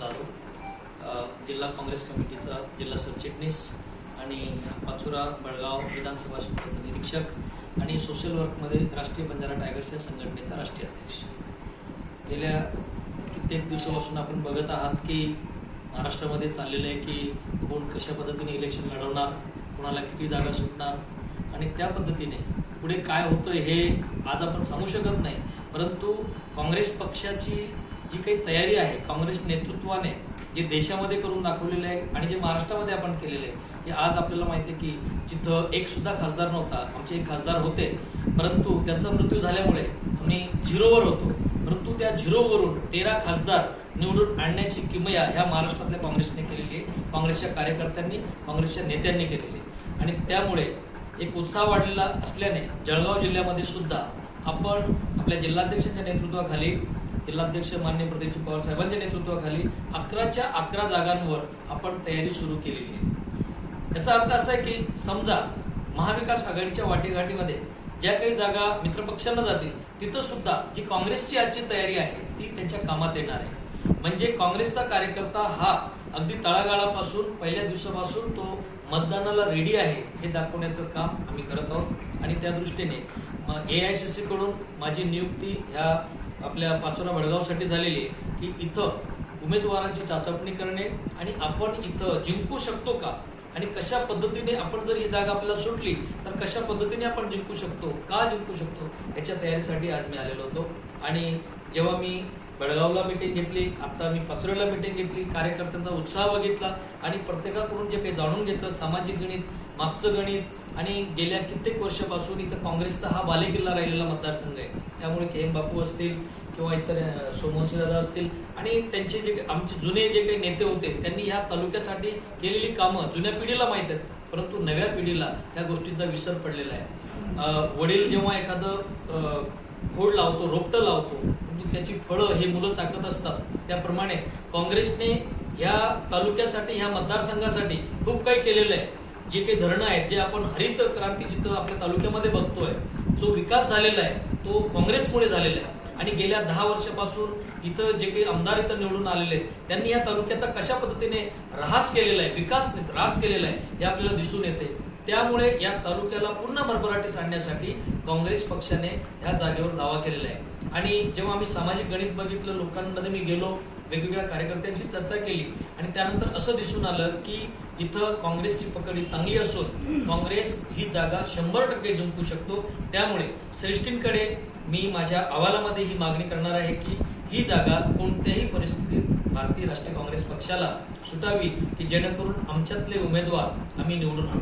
जाधव जिल्हा काँग्रेस कमिटीचा जिल्हा सरचिटणीस आणि पाचोरा बळगाव विधानसभा क्षेत्राचा निरीक्षक आणि सोशल वर्कमध्ये राष्ट्रीय बंजारा टायगर्स या संघटनेचा राष्ट्रीय अध्यक्ष. गेल्या कित्येक दिवसापासून आपण बघत आहात की महाराष्ट्रामध्ये चाललेलं आहे की कोण कशा पद्धतीने इलेक्शन लढवणार कोणाला किती जागा सुटणार आणि त्या पद्धतीने पुढे काय होतं हे आज आपण सांगू शकत नाही. परंतु काँग्रेस पक्षाची जी काही तयारी आहे काँग्रेस नेतृत्वाने जे देशामध्ये करून दाखवलेलं आहे आणि जे महाराष्ट्रामध्ये आपण केलेलं आहे हे आज आपल्याला माहिती आहे की जिथं एक सुद्धा खासदार नव्हता आमचे एक खासदार होते परंतु त्यांचा मृत्यू झाल्यामुळे आम्ही झिरोवर होतो. परंतु त्या झिरोवरून तेरा खासदार निवडून आणण्याची किमया ह्या महाराष्ट्रातल्या काँग्रेसने केलेली आहे काँग्रेसच्या कार्यकर्त्यांनी काँग्रेसच्या नेत्यांनी केलेली आहे. आणि त्यामुळे एक उत्साह वाढलेला असल्याने जळगाव जिल्ह्यामध्ये सुद्धा आपण आपल्या जिल्हाध्यक्षांच्या नेतृत्वाखाली जिल्हाध्यक्ष मान्य प्रदीपजी पवार साहेबांच्या नेतृत्वाखाली अकराच्या अकरा जागांवर आपण तयारी सुरू केलेली आहे. याचा अर्थ असा आहे की समजा महाविकास आघाडीच्या वाटेघाटीमध्ये ज्या काही जागा मित्रपक्षांना जातील तिथं सुद्धा जी काँग्रेसची आजची तयारी आहे ती त्यांच्या कामात येणार आहे. म्हणजे काँग्रेसचा कार्यकर्ता हा अगदी तळागाळापासून पहिल्या दिवसापासून तो मतदानाला रेडी आहे हे दाखवण्याचं काम आम्ही करत आहोत. आणि त्या दृष्टीने ए आय सी सी कडून माझी नियुक्ती ह्या आपल्या पाचोरा भडगावसाठी झालेली आहे की इथं उमेदवारांची चाचपणी करणे आणि आपण इथं जिंकू शकतो का? आणि कशा पद्धतीने आपण जर ही जागा आपल्याला सुटली तर कशा पद्धतीने आपण जिंकू शकतो का जिंकू शकतो याच्या तयारीसाठी आज मी आलेलो होतो. आणि जेव्हा मी बेळगावला मिटिंग घेतली आता मी पचरेला मिटिंग घेतली कार्यकर्त्यांचा उत्साह बघितला आणि प्रत्येकाकडून जे काही जाणून घेतलं सामाजिक गणित मागचं गणित आणि गेल्या कित्येक वर्षापासून इथं काँग्रेसचा हा बालेकिल्ला राहिलेला मतदारसंघ आहे. त्यामुळे के एम बापू असतील किंवा इतर सोमवंशी दादा असतील आणि त्यांचे जे आमचे जुने जे काही नेते होते त्यांनी ह्या तालुक्यासाठी केलेली कामं जुन्या पिढीला माहीत आहेत परंतु नव्या पिढीला त्या गोष्टींचा विसर पडलेला आहे. वडील जेव्हा एखादं खोड लावतो रोपटं लावतो त्याची फळं हे मुलं चाकत असतात. त्याप्रमाणे काँग्रेसने ह्या तालुक्यासाठी ह्या मतदारसंघासाठी खूप काही केलेलं आहे. जे काही धरणं आहेत जे आपण हरित क्रांती जिथं आपल्या तालुक्यामध्ये बघतोय जो विकास झालेला आहे तो काँग्रेसमुळे झालेला आहे. आणि गेल्या दहा वर्षापासून इथं जे काही आमदार इथं निवडून आलेले आहेत त्यांनी या तालुक्याचा कशा पद्धतीने ऱ्हास केलेला आहे विकास ऱ्हास केलेला आहे हे आपल्याला दिसून येते. त्यामुळे या तालुक्याला पूर्ण भरभराटीस आणण्यासाठी काँग्रेस पक्षाने या जागेवर दावा केलेला आहे. आणि जेव्हा आम्ही सामाजिक गणित बघितलं लोकांमध्ये मी गेलो वेगवेगळ्या कार्यकर्त्यांशी चर्चा केली आणि त्यानंतर असं दिसून आलं की इथं काँग्रेसची पकडी चांगली असून काँग्रेस ही जागा शंभर टक्के जिंकू शकतो. त्यामुळे श्रेष्ठींकडे मी माझ्या अहवालामध्ये ही मागणी करणार आहे की ही जागा कोणत्याही परिस्थितीत भारतीय राष्ट्रीय काँग्रेस पक्षाला सुटावी की जेणेकरून आमच्यातले उमेदवार आम्ही निवडून आणू.